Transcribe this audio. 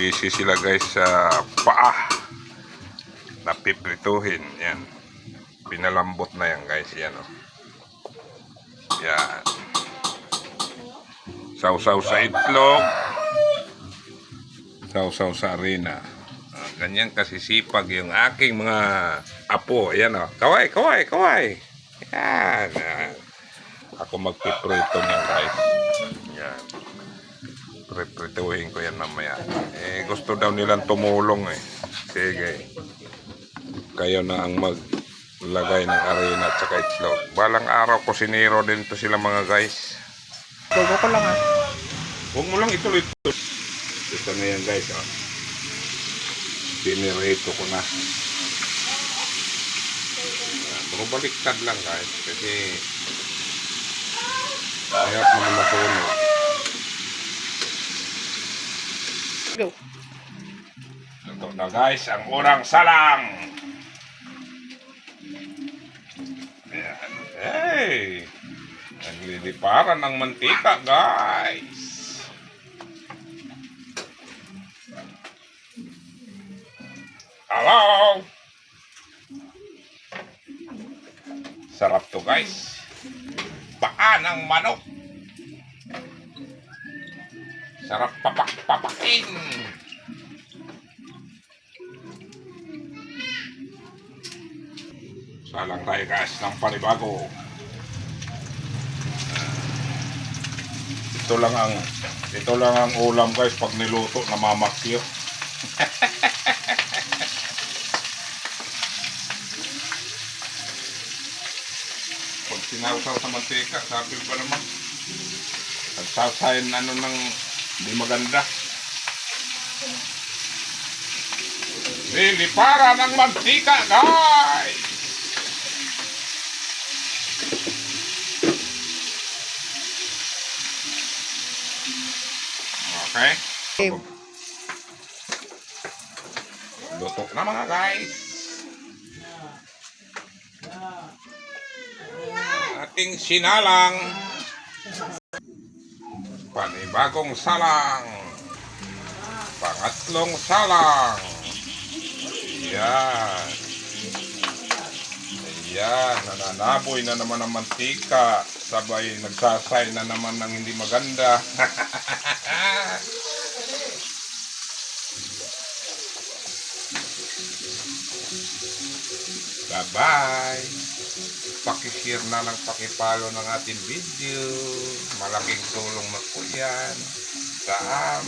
busy sila guys sa paa. Napiprituhin. Yan. Pinalambot na yan guys. Yan o. Yan. Sausaw sa itlog. Sausaw sa arena. Ah, ganyan kasi sipag yung aking mga apo. Yan o. Kaway, kaway, kaway. Yan. Ako magpiprito niyan guys. Yan. Priprituhin ko yan mamaya. Gusto daw nilang tumulong eh. Sige. Kayo na ang maglagay ng arena at saka itlog. Balang araw kusinero din to sila mga guys. Gogo ko lang ah. Huwag mo lang ituloy ito. Ito na yan guys. Oh. Pinirito ko na. Ah, Puro baliktad lang guys. Kasi ayaw naman masunog. Go. Ito na guys, ang unang salang. Ayan. Hey! Nagliliparan ng mantika guys. Hello! Sarap to guys. Paa ng manok. Sarap papak-papakin. Salang tayo guys ng panibago. Ito lang ang ito lang ang ulam guys pag niluto namamakyo. pag sinawsaw sa mantika, sabi ba naman? Nagsasayin ano ng di maganda. Lilipara ng mantika, guys! Okay? Okay. Luto na mga guys. Ating sinalang. Panibagong salang. Pangatlong salang. Yan. Ayan, nananaboy na naman ang mantika. Sabay nagsasay na naman ng hindi maganda. Bye-bye! Pakishare na lang, pakipalo ng ating video. Malaking tulong na po yan sa am